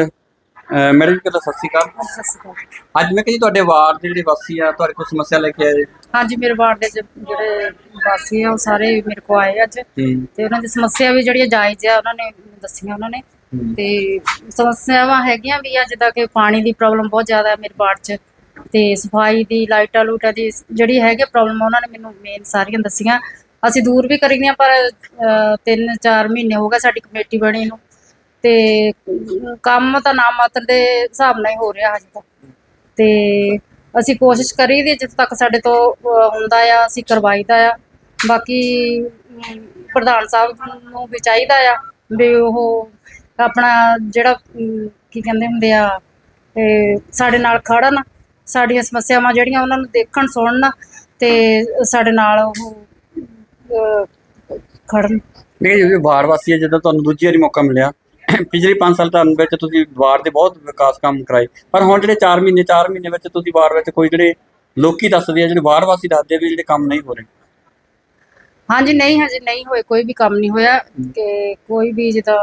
ਅਹ ਮੈਡਮ ਜੀ ਪਹਿਲਾਂ ਸਤਿ ਸ਼੍ਰੀ ਅਕਾਲ। ਅੱਜ ਮੈਂ ਕਹੀ ਤੁਹਾਡੇ ਵਾਰਡ ਦੇ ਜਿਹੜੇ ਵਾਸੀ ਆ ਤੁਹਾਡੇ ਕੋਲ ਸਮੱਸਿਆ ਲੈ ਕੇ ਆਏ। ਹਾਂਜੀ ਮੇਰੇ ਵਾਰਡ ਦੇ ਜ- ਜਿਹੜੇ ਵਾਸੀ ਆ ਉਹ ਸਾਰੇ ਮੇਰੇ ਕੋ ਆਏ ਅੱਜ। ਤੇ ਉਹਨਾਂ ਦੀ ਸਮੱਸਿਆ ਵੀ ਜਿਹੜੀਆਂ ਜਾਇਜ਼ ਆ ਉਹਨਾਂ ਨੇ ਮੈਨੂੰ ਦੱਸੀਆਂ ਉਹਨਾਂ ਨੇ। ਤੇ ਸਮੱਸਿਆਵਾਂ ਹੈਗੀਆਂ ਵੀ ਆ ਜਿੱਦਾਂ ਕਿ ਪਾਣੀ ਦੀ ਪ੍ਰੋਬਲਮ ਬਹੁਤ ਜ਼ਿਆਦਾ ਹੈ ਮੇਰੇ ਵਾਰਡ 'ਚ। ਤੇ ਸਫ਼ਾਈ ਦੀ ਲਾਈਟਾਂ ਲੂਟਾਂ ਦੀ ਜਿਹੜੀ ਹੈਗੀ ਪ੍ਰੋਬਲਮ ਉਹਨਾਂ ਨੇ ਮੈਨੂੰ ਮੇਨ ਸਾਰੀਆਂ ਦੱਸੀਆਂ। ਅਸੀਂ ਦੂਰ ਵੀ ਕਰੀਆਂ ਪਰ 3-4 ਮਹੀਨੇ ਹੋ ਗਏ ਸਾਡੀ ਕਮੇਟੀ ਬਣੀ ਨੂੰ। ਤੇ ਕੰਮ ਤਾਂ ਨਾ ਮਾਤਰ ਦੇ ਹਿਸਾਬ ਨਾਲ ਹੀ ਹੋ ਰਿਹਾ ਹਜੇ ਤੱਕ ਤੇ ਅਸੀਂ ਕੋਸ਼ਿਸ਼ ਕਰੀ ਦੀ ਜਿੱਥੇ ਤੱਕ ਸਾਡੇ ਤੋਂ ਹੁੰਦਾ ਆ, ਅਸੀਂ ਕਰਵਾਈਦਾ ਆ। ਬਾਕੀ ਪ੍ਰਧਾਨ ਸਾਹਿਬ ਨੂੰ ਵੀ ਚਾਹੀਦਾ ਆ ਵੀ ਉਹ ਆਪਣਾ ਜਿਹੜਾ ਕੀ ਕਹਿੰਦੇ ਹੁੰਦੇ ਆ ਸਾਡੇ ਨਾਲ ਖੜਨ, ਸਾਡੀਆਂ ਸਮੱਸਿਆਵਾਂ ਜਿਹੜੀਆਂ ਉਹਨਾਂ ਨੂੰ ਦੇਖਣ, ਸੁਣਨ ਤੇ ਸਾਡੇ ਨਾਲ ਉਹ ਖੜਨ। ਨਹੀਂ ਜੀ ਵਾਰਡ ਵਾਸੀ ਆ, ਜਦੋਂ ਤੁਹਾਨੂੰ ਦੂਜੀ ਵਾਰੀ ਮੌਕਾ ਮਿਲਿਆ। ਪਿਛਲੇ 5 ਸਾਲ ਤਾਂ ਵਿੱਚ ਤੁਸੀਂ ਵਾਰਡ ਦੇ ਬਹੁਤ ਵਿਕਾਸ ਕੰਮ ਕਰਾਏ ਪਰ ਹੁਣ ਜਿਹੜੇ 4 ਮਹੀਨੇ 4 ਮਹੀਨੇ ਵਿੱਚ ਤੁਸੀਂ ਵਾਰਡ ਵਿੱਚ ਕੋਈ ਜਿਹੜੇ ਲੋਕੀ ਦੱਸਦੇ ਆ ਜਿਹੜੇ ਵਾਰਡ ਵਾਸੀ ਦੱਸਦੇ ਆ ਵੀ ਜਿਹੜੇ ਕੰਮ ਨਹੀਂ ਹੋ ਰਹੇ। ਹਾਂਜੀ ਨਹੀਂ ਹਜੇ ਨਹੀਂ ਹੋਏ ਕੋਈ ਵੀ ਕੰਮ ਨਹੀਂ ਹੋਇਆ ਕਿ ਕੋਈ ਵੀ ਜਿੱਦਾਂ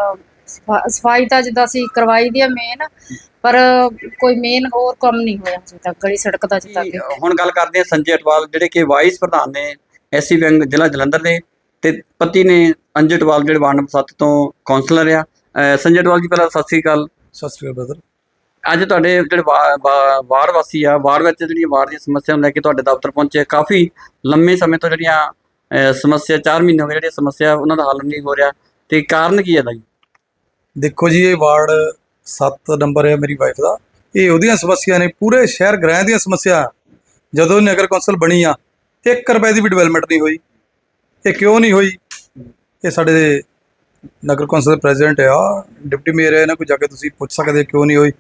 ਸਫਾ- ਸਫ਼ਾਈ ਤਾਂ ਜਿੱਦਾਂ ਅਸੀਂ ਕਰਵਾਈ ਦੀ ਆ ਮੇਨ ਪਰ ਕੋਈ ਮੇਨ ਹੋਰ ਕੰਮ ਨਹੀਂ ਹੋਇਆ ਹਜੇ ਤੱਕ ਗਲੀ ਸੜਕ ਦਾ ਜਿੱਦਾਂ ਹੁਣ ਗੱਲ ਕਰਦੇ ਆ ਸੰਜੇ ਅਟਵਾਲ ਜਿਹੜੇ ਕਿ ਵਾਈਸ ਪ੍ਰਧਾਨ ਨੇ ਐਸਸੀ ਬੈਂਕ ਜ਼ਿਲ੍ਹਾ ਜਲੰਧਰ ਦੇ ਤੇ ਪਤੀ ਨੇ ਅੰਜੂ ਅਟਵਾਲ ਜਿਹੜੇ ਵਾਰਡ ਨੰਬਰ 7 ਤੋਂ ਕਾਉਂਸਲਰ ਆ। ਅਹ ਸੰਜੇ ਅਟਵਾਲ ਜੀ ਪਹਿਲਾਂ ਸਤਿ ਸ੍ਰੀ ਅਕਾਲ। ਸਤਿ ਸ੍ਰੀ ਅਕਾਲ ਬ੍ਰਦਰ ਅੱਜ ਤੁਹਾਡੇ ਜਿਹੜੇ ਵਾ- ਵਾ- ਵਾਰਡ ਵਾਸੀ ਆ ਵਾਰਡ ਵਿੱਚ ਜਿਹੜੀਆਂ ਵਾਰਡ ਦੀਆਂ ਸਮੱਸਿਆ ਨੂੰ ਲੈ ਕੇ ਤੁਹਾਡੇ ਦਫ਼ਤਰ ਪਹੁੰਚੇ ਕਾਫੀ ਲੰਮੇ ਸਮੇਂ ਤੋਂ ਜਿਹੜੀਆਂ ਅਹ, ਸਮੱਸਿਆ 4 ਮਹੀਨੇ ਹੋ ਗਏ ਜਿਹੜੀਆਂ ਸਮੱਸਿਆ ਉਹਨਾਂ ਦਾ ਹੱਲ ਨਹੀਂ ਹੋ ਰਿਹਾ। ਤੇ ਕਾਰਨ ਕੀ ਹੈ ਦਾ ਜੀ? ਦੇਖੋ ਜੀ ਇਹ ਵਾਰਡ 7 ਨੰਬਰ ਹੈ ਮੇਰੀ ਵਾਈਫ ਦਾ। ਇਹ ਉਹਦੀਆਂ ਸਮੱਸਿਆ ਨੇ ਪੂਰੇ ਸ਼ਹਿਰ ਗ੍ਰਹਿ ਦੀਆਂ ਸਮੱਸਿਆ। ਜਦੋਂ ਨਗਰ ਕੌਂਸਲ ਬਣੀ ਆ 1 ਰੁਪਏ ਦੀ ਵੀ ਡਿਵੈਲਪਮੈਂਟ ਨਹੀਂ ਹੋਈ। ਇਹ ਕਿਉਂ ਨਹੀਂ ਹੋਈ? ਇਹ ਸਾਡੇ ਨਗਰ ਕੌਂਸਲ ਦੇ ਪ੍ਰੈਜ਼ੀਡੈਂਟ ਆ, ਡਿਪਟੀ ਮੇਅਰ ਆ, ਇਹਨਾਂ ਕੋਲ ਜਾ ਕੇ ਤੁਸੀਂ ਪੁੱਛ ਸਕਦੇ ਕਿਉਂ ਨਹੀਂ ਹੋਈ।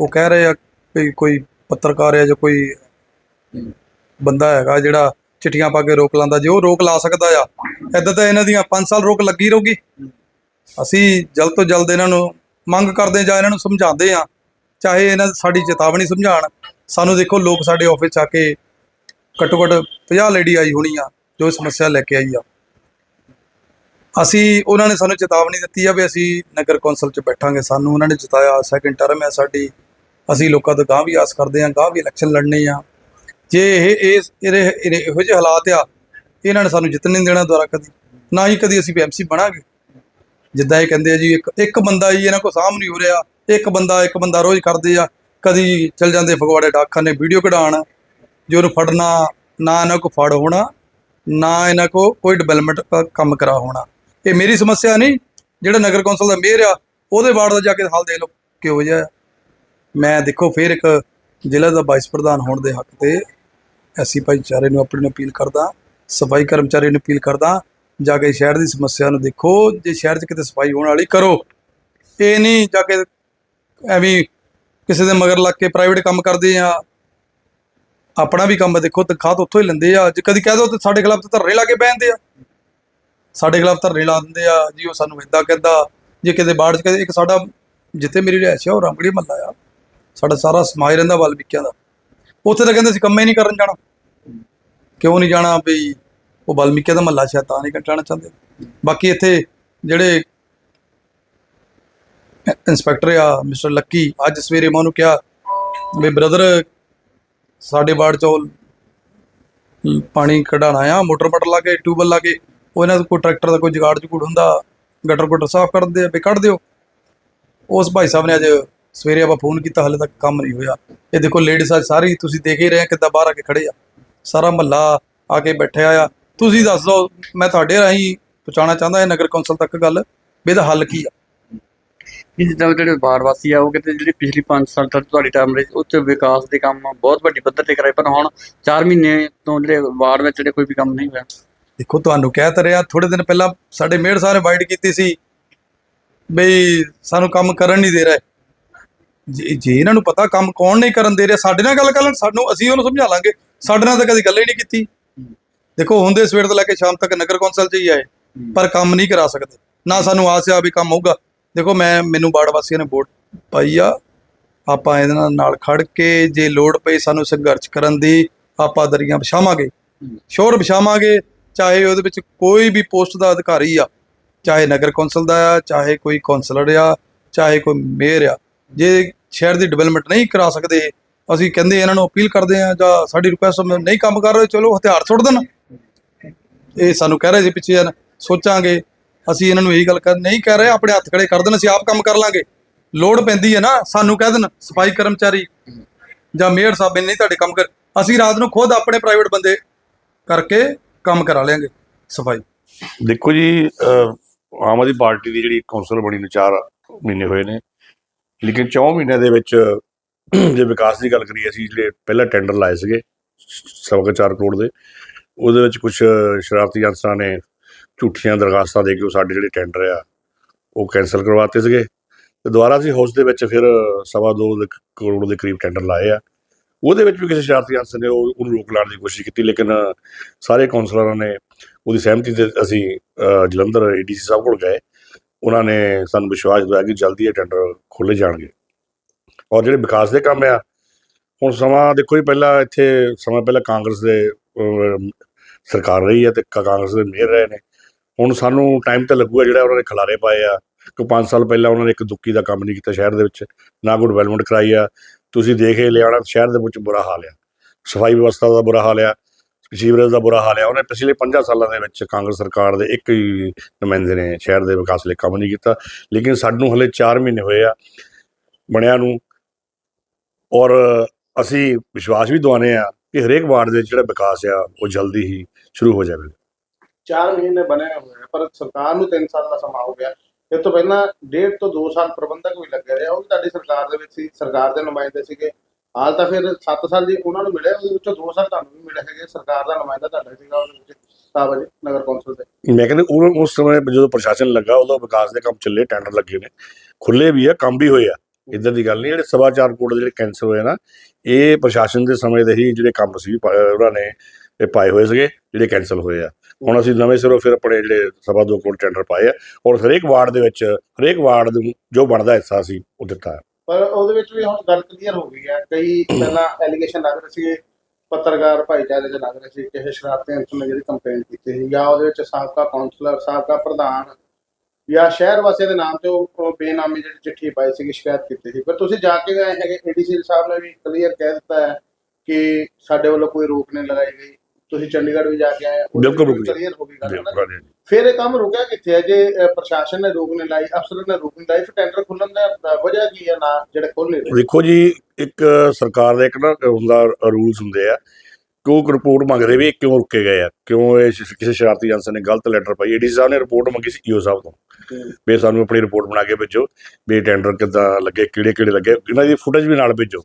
ਉਹ ਕਹਿ ਰਹੇ ਆ ਵੀ ਕੋਈ ਪੱਤਰਕਾਰ ਆ ਜਾਂ ਕੋਈ ਬੰਦਾ ਹੈਗਾ ਜਿਹੜਾ ਚਿੱਠੀਆਂ ਪਾ ਕੇ ਰੋਕ ਲਾਂਦਾ। ਜੇ ਉਹ ਰੋਕ ਲਾ ਸਕਦਾ ਆ ਇਦਾਂ ਤਾਂ ਇਹਨਾਂ ਦੀਆਂ 5 ਸਾਲ ਰੋਕ ਲੱਗੀ ਰਹੂਗੀ। ਅਸੀਂ ਜਲਦ ਤੋਂ ਜਲਦ ਇਹਨਾਂ ਨੂੰ ਮੰਗ ਕਰਦੇ ਜਾਂ ਇਹਨਾਂ ਨੂੰ ਸਮਝਾਉਂਦੇ ਆ ਚਾਹੇ ਇਹਨਾਂ ਸਾਡੀ ਚੇਤਾਵਨੀ ਸਮਝਾਣ ਸਾਨੂੰ ਦੇਖੋ, ਲੋਕ ਸਾਡੇ ਆਫਿਸ ਆ ਕੇ ਘੱਟੋ ਘੱਟ 50 ਲੇਡੀ ਆਈ ਹੋਣੀ ਆ, ਜੋ ਸਮੱਸਿਆ ਲੈ ਕੇ ਆਈ ਆ। ਅਸੀਂ, ਉਹਨਾਂ ਨੇ ਸਾਨੂੰ ਚੇਤਾਵਨੀ ਦਿੱਤੀ ਆ ਵੀ ਅਸੀਂ ਨਗਰ ਕੌਂਸਲ 'ਚ ਬੈਠਾਂਗੇ ਸਾਨੂੰ, ਉਹਨਾਂ ਨੇ ਜਿਤਾਇਆ ਸੈਕੰਡ ਟਰਮ ਹੈ ਸਾਡੀ। ਅਸੀਂ ਲੋਕਾਂ ਤੋਂ ਗਾਂ ਵੀ ਆਸ ਕਰਦੇ ਹਾਂ ਗਾਂ ਵੀ ਇਲੈਕਸ਼ਨ ਲੜਨੇ ਆ। ਜੇ ਇਹ ਇਸ ਇਹਦੇ ਇਹਦੇ ਇਹੋ ਜਿਹੇ ਹਾਲਾਤ ਆ, ਇਹਨਾਂ ਨੇ ਸਾਨੂੰ ਜਿੱਤਣ ਨਹੀਂ ਦੇਣਾ ਦੁਆਰਾ ਕਦੀ। ਨਾ ਹੀ ਕਦੀ ਅਸੀਂ ਐਮਸੀ ਬਣਾਂਗੇ। ਜਿੱਦਾਂ ਇਹ ਕਹਿੰਦੇ ਆ ਜੀ, ਇੱਕ ਇੱਕ ਬੰਦਾ ਹੀ ਇਹਨਾਂ ਕੋਲ ਸਾਹਮ ਨਹੀਂ ਹੋ ਰਿਹਾ, ਇੱਕ ਬੰਦਾ ਇੱਕ ਬੰਦਾ ਰੋਜ਼ ਕਰਦੇ ਆ, ਕਦੀ ਚਲ ਜਾਂਦੇ ਫਗਵਾੜੇ ਡਾਕਖਾਨੇ ਵੀਡੀਓ ਕਢਾਉਣ, ਜੋ ਉਹਨੂੰ ਫੜਨਾ, ਨਾ ਇਹਨਾਂ ਕੋ ਫੜ ਹੋਣਾ, ਨਾ ਇਹਨਾਂ ਕੋ ਕੋਈ ਡਿਵੈਲਪਮੈਂਟ ਕੰਮ ਕਰਾ ਹੋਣਾ। ਇਹ ਮੇਰੀ ਸਮੱਸਿਆ ਨਹੀਂ, ਜਿਹੜਾ ਨਗਰ ਕੌਂਸਲ ਦਾ ਮੇਅਰ ਆ, ਉਹਦੇ ਵਾਰਡ ਦਾ ਜਾ ਕੇ ਹਾਲ ਦੇਖ ਲਓ, ਕਿਹੋ ਜਿਹਾ ਮੈਂ ਦੇਖੋ, ਫਿਰ ਇੱਕ ਜ਼ਿਲ੍ਹਾ ਦਾ ਵਾਈਸ ਪ੍ਰਧਾਨ ਹੋਣ ਦੇ ਹੱਕ ਤੇ ਐਸੀ ਭਾਈਚਾਰੇ ਨੂੰ ਆਪਣੀ ਨੂੰ ਅਪੀਲ ਕਰਦਾ, ਸਫ਼ਾਈ ਕਰਮਚਾਰੀ ਨੂੰ ਅਪੀਲ ਕਰਦਾ, ਜਾ ਕੇ ਸ਼ਹਿਰ ਦੀ ਸਮੱਸਿਆ ਨੂੰ ਦੇਖੋ, ਜੇ ਸ਼ਹਿਰ 'ਚ ਕਿਤੇ ਸਫ਼ਾਈ ਹੋਣ ਵਾਲੀ, ਕਰੋ। ਇਹ ਨਹੀਂ ਜਾ ਕੇ ਐਵੇਂ ਕਿਸੇ ਦੇ ਮਗਰ ਲੱਗ ਕੇ ਪ੍ਰਾਈਵੇਟ ਕੰਮ ਕਰਦੇ ਆ। ਆਪਣਾ ਵੀ ਕੰਮ ਦੇਖੋ, ਤਨਖਾਹ ਤਾਂ ਉੱਥੋਂ ਹੀ ਲੈਂਦੇ ਆ, ਜੇ ਕਦੀ ਕਹਿ ਦੋ ਤੇ ਸਾਡੇ ਖਿਲਾਫ ਤਾਂ ਧਰਨੇ ਲਾ ਕੇ ਬਹਿੰਦੇ ਆ। ਸਾਡੇ ਖਿਲਾਫ ਧਰਨੇ ਲਾ ਦਿੰਦੇ ਆ, ਜੀ ਉਹ ਸਾਨੂੰ ਇਦਾਂ ਕਹਿੰਦਾ, ਜੇ ਕਿਤੇ ਬਾੜ ਚ ਕਦੇ ਇੱਕ ਸਾਡਾ ਜਿੱਥੇ ਮੇਰੀ ਰਿਹਾਇਸ਼ ਆ, ਉਹ ਰਾਮਗੜੀ ਮਹੱਲਾ ਆ, ਸਾਡਾ ਸਾਰਾ ਸਮਾਜ ਰਹਿੰਦਾ ਵਾਲਮੀਕਿਆਂ ਦਾ। ਉੱਥੇ ਤਾਂ ਕਹਿੰਦੇ ਸੀ ਕੰਮੇ ਨਹੀਂ ਕਰਨ ਜਾਣਾ। ਕਿਉਂ ਨਹੀਂ ਜਾਣਾ ਬਈ ਉਹ ਵਾਲਮੀਕਿਆਂ ਦਾ ਮਹੱਲਾ ਸ਼ਾਇਦ ਤਾਂ ਨਹੀਂ ਕੱਟਣਾ ਚਾਹੁੰਦੇ। ਬਾਕੀ ਇੱਥੇ ਜਿਹੜੇ ਇੰਸਪੈਕਟਰ ਆ, ਮਿਸਟਰ ਲੱਕੀ, ਅੱਜ ਸਵੇਰੇ ਮੈਂ ਉਹਨੂੰ ਕਿਹਾ ਵੀ ਬ੍ਰਦਰ, ਸਾਡੇ ਵਾਰਡ ਚੋਂ ਪਾਣੀ ਕਢਾਣਾ ਆ, ਮੋਟਰ ਮਟਰ ਲਾ ਕੇ ਟਿਊਬਲ ਲਾ ਕੇ ਉਹ ਇਹਨਾਂ ਕੋਈ ਟਰੈਕਟਰ ਦਾ ਕੋਈ ਜਗਾੜ ਜਗੂੜ ਹੁੰਦਾ, ਗਟਰ ਗੁਟਰ ਸਾਫ਼ ਕਰਦੇ ਆ, ਵੀ ਕੱਢ ਦਿਓ। ਉਸ ਭਾਈ ਸਾਹਿਬ ਨੇ ਅੱਜ ਸਵੇਰੇ ਆਪਾਂ ਫੋਨ ਕੀਤਾ, ਹਾਲੇ ਤੱਕ ਕੰਮ ਨਹੀਂ ਹੋਇਆ। ਇਹ ਦੇਖੋ ਲੇਡੀਜ਼ ਅੱਜ ਸਾਰੀ ਤੁਸੀਂ ਦੇਖ ਹੀ ਰਹੇ ਆ ਕਿੱਦਾਂ ਬਾਹਰ ਆ ਕੇ ਖੜੇ ਆ। ਸਾਰਾ ਮਹੱਲਾ ਆ ਕੇ ਬੈਠਿਆ ਆ। ਤੁਸੀਂ ਦੱਸ ਦਿਓ, ਮੈਂ ਤੁਹਾਡੇ ਰਾਹੀਂ ਪਹੁੰਚਾਉਣਾ ਚਾਹੁੰਦਾ ਇਹ ਨਗਰ ਕੌਂਸਲ ਤੱਕ ਗੱਲ, ਵੀ ਇਹਦਾ ਹੱਲ ਕੀ ਆ? ਇਹ ਜਿੱਦਾਂ ਜਿਹੜੇ ਵਾਰਡ ਵਾਸੀ ਆ, ਉਹ ਕਿਤੇ ਜਿਹੜੀ ਪਿਛਲੀ 5 ਸਾਲ ਤੱਕ ਤੁਹਾਡੀ ਟਰਮ ਰਹੀ ਉੱਥੇ ਵਿਕਾਸ ਦੇ ਕੰਮ ਬਹੁਤ ਵੱਡੀ ਪੱਧਰ ਤੇ ਕਰਾਏ, ਪਰ ਹੁਣ 4 ਮਹੀਨੇ ਤੋਂ ਜਿਹੜੇ ਵਾਰਡ ਵਿੱਚ ਜਿਹੜੇ ਕੋਈ ਵੀ ਕੰਮ ਨਹੀਂ ਹੋਇਆ। ਦੇਖੋ, ਤੁਹਾਨੂੰ ਕਹਿ ਤਾਂ ਰਿਹਾ ਥੋੜੇ ਦਿਨ ਪਹਿਲਾਂ ਸਾਡੇ ਮੇਅਰ ਸਾਹਿਬ ਨੇ ਵਾਈਟ ਕੀਤੀ ਸੀ ਬਈ ਸਾਨੂੰ ਕੰਮ ਕਰਨ ਨਹੀਂ ਦੇ ਰਹੇ। ਜੇ ਜੇ ਇਹਨਾਂ ਨੂੰ ਪਤਾ ਕੰਮ ਕੌਣ ਨਹੀਂ ਕਰਨ ਦੇ ਰਿਹਾ, ਸਾਡੇ ਨਾਲ ਗੱਲ ਕਰਨ ਸਾਨੂੰ, ਅਸੀਂ ਉਹਨੂੰ ਸਮਝਾ ਲਾਂਗੇ। ਸਾਡੇ ਨਾਲ ਤਾਂ ਕਦੀ ਗੱਲ ਹੀ ਨਹੀਂ ਕੀਤੀ। ਦੇਖੋ ਹੁੰਦੇ ਸਵੇਰ ਤੋਂ ਲੈ ਕੇ ਸ਼ਾਮ ਤੱਕ ਨਗਰ ਕੌਂਸਲ 'ਚ ਹੀ ਆਏ, ਪਰ ਕੰਮ ਨਹੀਂ ਕਰਾ ਸਕਦੇ। ਨਾ ਸਾਨੂੰ ਆਸ ਆ ਵੀ ਕੰਮ ਹੋਊਗਾ। ਦੇਖੋ, ਮੈਂ, ਮੈਨੂੰ ਬਾੜ ਵਾਸੀਆਂ ਨੇ ਵੋਟ ਪਾਈ ਆ। ਆਪਾਂ ਇਹਦੇ ਨਾਲ ਖੜ ਕੇ ਜੇ ਲੋੜ ਪਈ ਸਾਨੂੰ ਸੰਘਰਸ਼ ਕਰਨ ਦੀ ਆਪਾਂ ਦਰੀਆਂ ਵਿਛਾਵਾਂਗੇ। ਸ਼ੋਰ ਵਿਛਾਵਾਂਗੇ। ਚਾਹੇ ਉਹਦੇ ਵਿੱਚ ਕੋਈ ਵੀ ਪੋਸਟ ਦਾ ਅਧਿਕਾਰੀ ਆ, ਚਾਹੇ ਨਗਰ ਕੌਂਸਲ ਦਾ ਆ, ਚਾਹੇ ਕੋਈ ਕੌਂਸਲਰ ਆ, ਚਾਹੇ ਕੋਈ ਮੇਅਰ ਆ, ਜੇ ਸ਼ਹਿਰ ਦੀ ਡਿਵੈਲਪਮੈਂਟ ਨਹੀਂ ਕਰਾ ਸਕਦੇ, ਅਸੀਂ ਕਹਿੰਦੇ ਇਹਨਾਂ ਨੂੰ ਅਪੀਲ ਕਰਦੇ ਆ ਜਾਂ ਸਾਡੀ ਰਿਕੁਐਸਟ ਨਹੀਂ ਕੰਮ ਕਰ ਰਹੇ, ਚਲੋ ਹਥਿਆਰ ਸੁੱਟ ਦੇਣ। ਇਹ ਸਾਨੂੰ ਕਹਿ ਰਹੇ ਸੀ ਪਿੱਛੇ ਜਨ, ਸੋਚਾਂਗੇ, ਅਸੀਂ ਇਹਨਾਂ ਨੂੰ ਇਹੀ ਗੱਲ ਕਰ ਨਹੀਂ ਕਹਿ ਰਹੇ, ਆਪਣੇ ਹੱਥ ਖੜੇ ਕਰ ਦੇਣ, ਅਸੀਂ ਆਪ ਕੰਮ ਕਰ ਲਾਂਗੇ। ਲੋੜ ਪੈਂਦੀ ਹੈ ਨਾ, ਸਾਨੂੰ ਕਹਿ ਦੇਣ, ਸਫ਼ਾਈ ਕਰਮਚਾਰੀ ਜਾਂ ਮੇਅਰ ਸਾਹਿਬ ਨਹੀਂ ਤੁਹਾਡੇ ਕੰਮ ਕਰ, ਅਸੀਂ ਰਾਤ ਨੂੰ ਖੁਦ ਆਪਣੇ ਪ੍ਰਾਈਵੇਟ ਬੰਦੇ ਕਰਕੇ ਕੰਮ ਕਰਾ ਲਿਆਂਗੇ ਸਫ਼ਾਈ। ਦੇਖੋ ਜੀ ਅਹ, ਆਮ ਆਦਮੀ ਪਾਰਟੀ ਦੀ ਜਿਹੜੀ ਕੌਂਸਲ ਬਣੀ ਨੂੰ 4 ਮਹੀਨੇ ਹੋਏ ਨੇ। ਲੇਕਿਨ 4 ਮਹੀਨਿਆਂ ਦੇ ਵਿੱਚ ਜੇ ਵਿਕਾਸ ਦੀ ਗੱਲ ਕਰੀਏ ਅਸੀਂ ਜਿਹੜੇ ਪਹਿਲਾਂ ਟੈਂਡਰ ਲਾਏ ਸੀਗੇ ਸਵਾ ਕੁ ਚਾਰ ਕਰੋੜ ਦੇ ਉਹਦੇ ਵਿੱਚ ਕੁਝ ਸ਼ਰਾਰਤੀ ਅਨਸਰਾਂ ਨੇ ਝੂਠੀਆਂ ਦਰਖਾਸਤਾਂ ਦੇ ਕੇ ਉਹ ਸਾਡੇ ਜਿਹੜੇ ਟੈਂਡਰ ਆ ਉਹ ਕੈਨਸਲ ਕਰਵਾਤੇ ਸੀਗੇ। ਤੇ ਦੁਬਾਰਾ ਅਸੀਂ ਹਾਊਸ ਦੇ ਵਿੱਚ ਫਿਰ ਸਵਾ ਦੋ ਕਰੋੜ ਦੇ ਕਰੀਬ ਟੈਂਡਰ ਲਾਏ ਆ। ਉਹਦੇ ਵਿੱਚ ਵੀ ਕਿਸੇ ਸ਼ਰਾਰਤੀ ਅਨਸਰ ਨੇ ਉਹ ਉਹਨੂੰ ਰੋਕ ਲਾਉਣ ਦੀ ਕੋਸ਼ਿਸ਼ ਕੀਤੀ ਲੇਕਿਨ ਸਾਰੇ ਕੌਂਸਲਰਾਂ ਨੇ ਉਹਦੀ ਸਹਿਮਤੀ ਤੇ ਅਸੀਂ ਅਹ, ਜਲੰਧਰ ਏਡੀਸੀ ਸਾਹਿਬ ਕੋਲ ਗਏ। ਉਹਨਾਂ ਨੇ ਸਾਨੂੰ ਵਿਸ਼ਵਾਸ ਦਿਵਾਇਆ ਕਿ ਜਲਦੀ ਇਹ ਟੈਂਡਰ ਖੋਲੇ ਜਾਣਗੇ। ਔਰ ਜਿਹੜੇ ਵਿਕਾਸ ਦੇ ਕੰਮ ਆ ਹੁਣ ਸਮਾਂ ਦੇਖੋ ਜੀ ਪਹਿਲਾਂ ਇੱਥੇ ਸਮਾਂ ਪਹਿਲਾਂ ਕਾਂਗਰਸ ਦੇ ਸਰਕਾਰ ਰਹੀ ਹੈ ਤੇ ਕਾ- ਕਾਂਗਰਸ ਦੇ ਮੇਅਰ ਰਹੇ ਨੇ। ਹੁਣ ਸਾਨੂੰ ਟਾਈਮ ਤੇ ਲੱਗੂਗਾ ਜਿਹੜਾ ਉਹਨਾਂ ਨੇ ਖਿਲਾਰੇ ਪਾਏ ਆ ਕਿ 5 ਸਾਲ ਪਹਿਲਾਂ ਉਹਨਾਂ ਨੇ ਇੱਕ ਦੁੱਕੀ ਦਾ ਕੰਮ ਨਹੀਂ ਕੀਤਾ ਸ਼ਹਿਰ ਦੇ ਵਿੱਚ ਨਾ ਕੋਈ ਡਿਵੈਲਪਮੈਂਟ ਕਰਾਈ ਆ ਤੁਸੀਂ ਦੇਖ ਲਿਆਣਾ ਸ਼ਹਿਰ ਦੇ ਵਿੱਚ ਬੁਰਾ ਹਾਲ ਆ। ਸਫ਼ਾਈ ਵਿਵਸਥਾ ਦਾ ਬੁਰਾ ਹਾਲ ਆ, ਸੀਵਰੇਜ ਦਾ ਬੁਰਾ ਹਾਲ ਆ। ਉਹਨੇ ਪਿਛਲੇ 50 ਸਾਲਾਂ ਦੇ ਵਿੱਚ ਕਾਂਗਰਸ ਸਰਕਾਰ ਦੇ ਇੱਕ ਹੀ ਨੁਮਾਇੰਦੇ ਨੇ ਸ਼ਹਿਰ ਦੇ ਵਿਕਾਸ ਲਈ ਕੰਮ ਨਹੀਂ ਕੀਤਾ, ਲੇਕਿਨ ਸਾਨੂੰ ਹਲੇ 4 ਮਹੀਨੇ ਹੋਏ ਆ ਬਣਿਆ ਨੂੰ ਔਰ ਅਸੀਂ ਵਿਸ਼ਵਾਸ ਵੀ ਦਵਾਨੇ ਆ ਕਿ ਹਰੇਕ ਵਾਰਡ ਦੇ ਜਿਹੜਾ ਵਿਕਾਸ ਆ, ਉਹ ਜਲਦੀ ਹੀ ਸ਼ੁਰੂ ਹੋ ਜਾਵੇਗਾ ਚਾਰ ਮਹੀਨੇ ਬਣਿਆ ਹੋਇਆ, ਪਰ ਸਰਕਾਰ ਨੂੰ 3 ਸਾਲ ਦਾ ਸਮਾਂ ਹੋ ਗਿਆ। ਇਸ ਤੋਂ ਪਹਿਲਾਂ ਡੇਢ ਤੋਂ 2 ਸਾਲ ਪ੍ਰਬੰਧਕ ਵੀ ਲੱਗੇ ਰਹੇ ਆ, ਉਹ ਵੀ ਤੁਹਾਡੀ ਸਰਕਾਰ ਦੇ ਵਿੱਚ ਸੀ ਸਰਕਾਰ ਦੇ ਨੁਮਾਇੰਦੇ ਸੀਗੇ। ਹਾਲ ਤਾਂ ਫਿਰ 7 ਸਾਲ ਦੀ ਉਹਨਾਂ ਨੂੰ ਮਿਲਿਆ ਉਹਦੇ ਵਿੱਚੋਂ 2 ਸਾਲ ਤੁਹਾਨੂੰ ਵੀ ਮਿਲੇ ਹੈਗੇ ਸਰਕਾਰ ਦਾ ਨੁਮਾਇੰਦਾ ਤੁਹਾਡਾ ਸੀਗਾ ਉਹਦੇ ਵਿੱਚ ਸਾਬਜ ਨਗਰ ਕੌਂਸਲ ਦੇ। ਮੈਂ ਕਹਿੰਦਾ ਉਹ ਉਸ ਸਮੇਂ ਜਦੋਂ ਪ੍ਰਸ਼ਾਸਨ ਲੱਗਾ ਉਦੋਂ ਵਿਕਾਸ ਦੇ ਕੰਮ ਚੱਲੇ ਟੈਂਡਰ ਲੱਗੇ ਨੇ। ਖੁੱਲੇ ਵੀ ਆ ਕੰਮ ਵੀ ਹੋਏ ਆ ਇਦਾਂ ਦੀ ਗੱਲ ਨਹੀਂ ਜਿਹੜੇ ਸਵਾ ਚਾਰ ਕਰੋੜ ਜਿਹੜੇ ਕੈਂਸਲ ਹੋਏ ਨਾ ਇਹ ਪ੍ਰਸ਼ਾਸਨ ਦੇ ਸਮੇਂ ਦੇ ਹੀ ਜਿਹੜੇ ਕੰਮ ਸੀ ਉਹਨਾਂ ਨੇ ਪਾਏ ਹੋਏ ਸੀਗੇ ਜਿਹੜੇ ਕੈਂਸਲ ਹੋਏ ਆ। ਹੁਣ ਅਸੀਂ ਨਵੇਂ ਸਿਰੋਂ ਫਿਰ ਆਪਣੇ ਜਿਹੜੇ ਸਵਾ ਦੋ ਕੋਲ ਟੈਂਡਰ ਪਾਏ ਆ ਔਰ ਹਰੇਕ ਵਾਰਡ ਦੇ ਵਿੱਚ ਹਰੇਕ ਵਾਰਡ ਨੂੰ ਜੋ ਬਣਦਾ ਹਿੱਸਾ ਸੀ ਉਹ ਦਿੱਤਾ ਪਰ ਉਹਦੇ ਵਿੱਚ ਵੀ ਹੁਣ ਗੱਲ ਕਲੀਅਰ ਹੋ ਗਈ ਹੈ। ਕਈ ਪਹਿਲਾਂ ਐਲੀਗੇਸ਼ਨ ਲੱਗ ਰਹੇ ਸੀ ਪੱਤਰਕਾਰ ਭਾਈਚਾਰੇ ਦੇ ਲੱਗ ਰਹੇ ਸੀ ਕਿ ਇਹ ਸ਼ਰਾਰਤੀ ਅੰਸਰ ਨੇ ਜਿਹੜੀ ਕੰਪਲੇਂਟ ਕੀਤੀ ਸੀ, ਜਾਂ ਉਹਦੇ ਵਿੱਚ ਸਾਬਕਾ ਕਾਉਂਸਲਰ ਸਾਬਕਾ ਪ੍ਰਧਾਨ, ਜਾਂ ਸ਼ਹਿਰ ਵਾਸੀਆਂ ਦੇ ਨਾਮ ਤੇ ਉਹ ਬੇਨਾਮੀ ਜਿਹੜੀ ਚਿੱਠੀ ਪਾਈ ਸੀ ਸ਼ਿਕਾਇਤ ਕੀਤੀ ਸੀ। ਪਰ ਤੁਸੀਂ ਜਾ ਕੇ ਗਏ ਹੈਗੇ ਏਡੀਸੀ ਸਾਹਿਬ ਨੇ ਵੀ ਕਲੀਅਰ ਕਹਿ ਦਿੱਤਾ ਹੈ ਕਿ ਸਾਡੇ ਵੱਲੋਂ ਕੋਈ ਰੋਕ ਨਹੀਂ ਲਗਾਈ ਗਈ। ਤੁਸੀਂ ਚੰਡੀਗੜ੍ਹ ਵੀ ਜਾ ਕੇ ਆਏ ਬਿਲਕੁਲ। ਕਲੀਅਰ ਹੋ ਗਈ ਗੱਲ। ਬਿਲਕੁਲ ਜੀ। ਫਿਰ ਇਹ ਕੰਮ ਰੁਕਿਆ ਕਿੱਥੇ ਹੈ ਜੇ ਪ੍ਰਸ਼ਾਸਨ ਨੇ ਰੋਕ ਨਹੀਂ ਲਾਈ ਅਫਸਰ ਨੇ ਰੋਕ ਨਹੀਂ ਲਾਈ ਫਿਰ ਟੈਂਡਰ ਖੁੱਲਣ ਦਾ ਵਜ੍ਹਾ ਕੀ ਹੈ ਨਾ ਜਿਹੜੇ ਖੁੱਲ ਨਹੀਂ ਰਹੇ ਦੇਖੋ ਜੀ ਇੱਕ ਸਰਕਾਰ ਦਾ ਇੱਕ ਨਾ ਹੁੰਦਾ ਰੂਲਸ ਹੁੰਦੇ ਆ ਕਿ ਉਹ ਰਿਪੋਰਟ ਮੰਗਦੇ ਵੀ ਇਹ ਕਿਉਂ ਰੁਕੇ ਗਏ ਆ? ਕਿਉਂ ਇਹ ਸ਼- ਕਿਸੇ ਸ਼ਰਾਰਤੀ ਅਨਸਰ ਨੇ ਗਲਤ ਲੈਟਰ ਪਾਈ? ਏਡੀਸੀ ਸਾਹਿਬ ਨੇ ਰਿਪੋਰਟ ਮੰਗੀ ਸੀ ਈਓ ਸਾਹਿਬ ਤੋਂ। ਵੀ ਸਾਨੂੰ ਆਪਣੀ ਰਿਪੋਰਟ ਬਣਾ ਕੇ ਭੇਜੋ ਵੀ ਟੈਂਡਰ ਕਿੱਦਾਂ ਲੱਗੇ ਕਿਹੜੇ ਕਿਹੜੇ ਲੱਗੇ ਇਹਨਾਂ ਦੀ ਫੁਟੇਜ ਵੀ ਨਾਲ ਭੇਜੋ।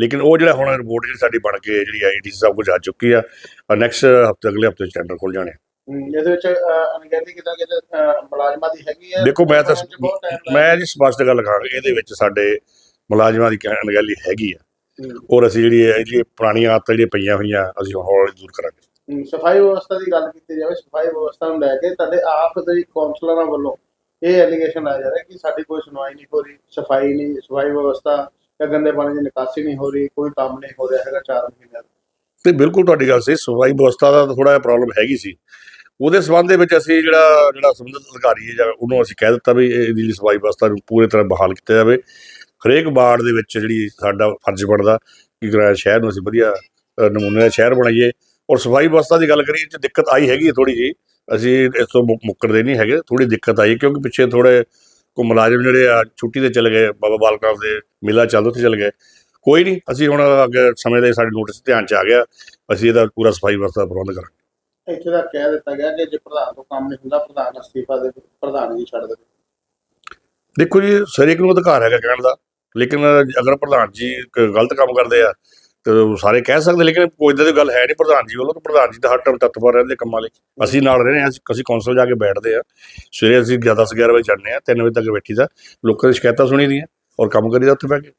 ਲੇਕਿਨ ਉਹ ਜਿਹੜਾ ਹੁਣ ਰਿਪੋਰਟ ਜਿਹੜੀ ਸਾਡੀ ਬਣ ਕੇ ਜਿਹੜੀ ਏਡੀਸੀ ਸਾਹਿਬ ਕੋਲ ਜਾ ਚੁੱਕੀ ਆ ਨੈਕਸਟ ਹਫ਼ਤੇ ਅਗਲੇ ਹਫ਼ਤੇ ਟੈਂਡਰ ਖੁੱਲ ਜਾਣੇ ਇਹਦੇ ਵਿੱਚ ਅ, ਅਣਗਹਿਲੀ ਕਿਦਾਂ ਕਿਤੇ ਮੁਲਾਜ਼ਮਾਂ ਦੀ ਹੈਗੀ ਹੈ ਦੇਖੋ ਮੈਂ ਤਾਂ ਬਣਨ 'ਚ ਬਹੁਤ time ਲੱਗਦਾ। ਮੈਂ ਜੀ ਸਪਸ਼ਟ ਗੱਲ ਕਰਾਂਗਾ ਇਹਦੇ ਵਿੱਚ ਸਾਡੇ ਮੁਲਾਜ਼ਮਾਂ ਦੀ ਕਹਿ- ਅਣਗਹਿਲੀ ਹੈਗੀ ਆ। ਔਰ ਅਸੀਂ ਜਿਹੜੀ ਇਹ ਜਿਹੜੀ ਪੁਰਾਣੀਆਂ ਆਦਤਾਂ ਜਿਹੜੀਆਂ ਪਈਆਂ ਹੋਈਆਂ ਅਸੀਂ ਹੌਲੀ ਹੌਲੀ ਦੂਰ ਕਰਾਂਗੇ। ਸਫ਼ਾਈ ਵਿਵਸਥਾ ਦੀ ਗੱਲ ਕੀਤੀ ਜਾਵੇ ਸਫ਼ਾਈ ਵਿਵਸਥਾ ਨੂੰ ਲੈ ਕੇ ਤੁਹਾਡੇ ਆਪ ਦੇ ਕਾਉਂਸਲਰਾਂ ਵੱਲੋਂ ਇਹ ਐਲੀਗੇਸ਼ਨ ਆ ਜਾ ਰਿਹਾ ਕਿ ਸਾਡੀ ਕੋਈ ਸੁਣਵਾਈ ਨਹੀਂ ਹੋ ਰਹੀ ਸਫ਼ਾਈ ਨਹੀਂ ਸਫ਼ਾਈ ਵਿਵਸਥਾ ਜਾਂ ਗੰਦੇ ਪਾਣੀ ਦੀ ਨਿਕਾਸੀ ਨਹੀਂ ਹੋ ਰਹੀ ਕੋਈ ਕੰਮ ਨਹੀਂ ਹੋ ਰਿਹਾ ਹੈਗਾ 4 ਮਹੀਨਿਆਂ ਤੋਂ। ਤੇ ਬਿਲਕੁਲ ਤੁਹਾਡੀ ਗੱਲ ਸਹੀ ਸਫ਼ਾਈ ਵਿਵਸਥਾ ਦਾ ਥੋੜਾ ਜਿਹਾ ਪ੍ਰੋਬਲਮ ਹੈਗੀ ਸੀ। ਉਹਦੇ ਸਬੰਧ ਦੇ ਵਿੱਚ ਅਸੀਂ ਜਿਹੜਾ ਜਿਹੜਾ ਸੰਬੰਧਿਤ ਅਧਿਕਾਰੀ ਹੈ ਜਾਂ ਉਹਨੂੰ ਅਸੀਂ ਕਹਿ ਦਿੱਤਾ ਵੀ ਇਹ- ਇਹਦੀ ਸਫ਼ਾਈ ਵਿਵਸਥਾ ਨੂੰ ਪੂਰੀ ਤਰ੍ਹਾਂ ਬਹਾਲ ਕੀਤਾ ਜਾਵੇ। ਹਰੇਕ ਵਾਰਡ ਦੇ ਵਿੱਚ ਜਿਹੜੀ ਸਾਡਾ ਫਰਜ਼ ਬਣਦਾ ਕਿ ਸ਼ਹਿਰ ਨੂੰ ਅਸੀਂ ਵਧੀਆ ਨਮੂਨੇ ਦਾ ਸ਼ਹਿਰ ਬਣਾਈਏ। ਔਰ ਸਫ਼ਾਈ ਵਿਵਸਥਾ ਦੀ ਗੱਲ ਕਰੀਏ ਤੇ ਦਿੱਕਤ ਆਈ ਹੈਗੀ ਥੋੜੀ ਜੀ ਅਸੀਂ ਇਸ ਤੋਂ ਮੁੱਕਰਦੇ ਨਹੀਂ ਹੈਗੇ ਥੋੜੀ ਦਿੱਕਤ ਆਈ ਕਿਉਂਕਿ ਪਿੱਛੇ ਥੋੜੇ ਕੋ ਮੁਲਾਜ਼ਮ ਜਿਹੜੇ ਆ ਛੁੱਟੀ ਤੇ ਚਲੇ ਗਏ ਬਾਬਾ ਬਾਲਕ ਨਾਥ ਦੇ ਮੇਲਾ ਚੱਲਦਾ ਉੱਥੇ ਚਲੇ ਗਏ। ਕੋਈ ਨਹੀਂ ਅਸੀਂ ਹੁਣ ਅੱਗੇ ਸਮੇਂ ਦੇ ਸਾਡੇ ਨੋਟਿਸ ਧਿਆਨ ਚ ਆ ਗਿਆ ਅਸੀਂ ਇਹਦਾ ਪੂਰਾ ਸਫ਼ਾਈ ਵਿਵਸਥਾ ਪ੍ਰਬੰਧ ਕਰਾਂਗੇ। ਇੱਥੇ ਦਾ ਕਹਿ ਦਿੱਤਾ ਗਿਆ ਕਿ ਜੇ ਪ੍ਰਧਾਨ ਤੋਂ ਕੰਮ ਨਹੀਂ ਹੁੰਦਾ ਪ੍ਰਧਾਨ ਅਸਤੀਫਾ ਦੇ ਪ੍ਰਧਾਨਗੀ ਛੱਡ ਦੇਵੇ ਦੇਖੋ ਜੀ ਹਰੇਕ ਨੂੰ ਅਧਿਕਾਰ ਹੈਗਾ ਕਹਿਣ ਦਾ। ਲੇਕਿਨ ਅਗਰ ਪ੍ਰਧਾਨ ਜੀ ਗਲਤ ਕੰਮ ਕਰਦੇ ਆ, ਤੇ ਸਾਰੇ ਕਹਿ ਸਕਦੇ, ਲੇਕਿਨ ਕੋਈ ਇਦਾਂ ਦੀ ਗੱਲ ਹੈ ਨਹੀਂ ਪ੍ਰਧਾਨ ਜੀ ਵੱਲੋਂ, ਤਾਂ ਪ੍ਰਧਾਨ ਜੀ ਦਾ ਹਰ ਟਾਈਮ ਤਤਪਰ ਰਹਿੰਦੇ ਕੰਮਾਂ ਲਈ। ਅਸੀਂ ਨਾਲ ਰਹਿੰਦੇ ਹਾਂ, ਅਸੀਂ ਅਸੀਂ ਕੌਂਸਲ ਜਾ ਕੇ ਬੈਠਦੇ ਆ ਸਵੇਰੇ ਅਸੀਂ 10 11 ਵਜੇ ਜਾਂਦੇ ਆ 3 ਵਜੇ ਤੱਕ ਬੈਠੀ ਦਾ। ਲੋਕਾਂ ਦੀ ਸ਼ਿਕਾਇਤਾਂ ਸੁਣੀ ਦੀਆਂ, ਔਰ ਕੰਮ ਕਰੀਦਾ ਉੱਥੇ ਬਹਿ ਕੇ।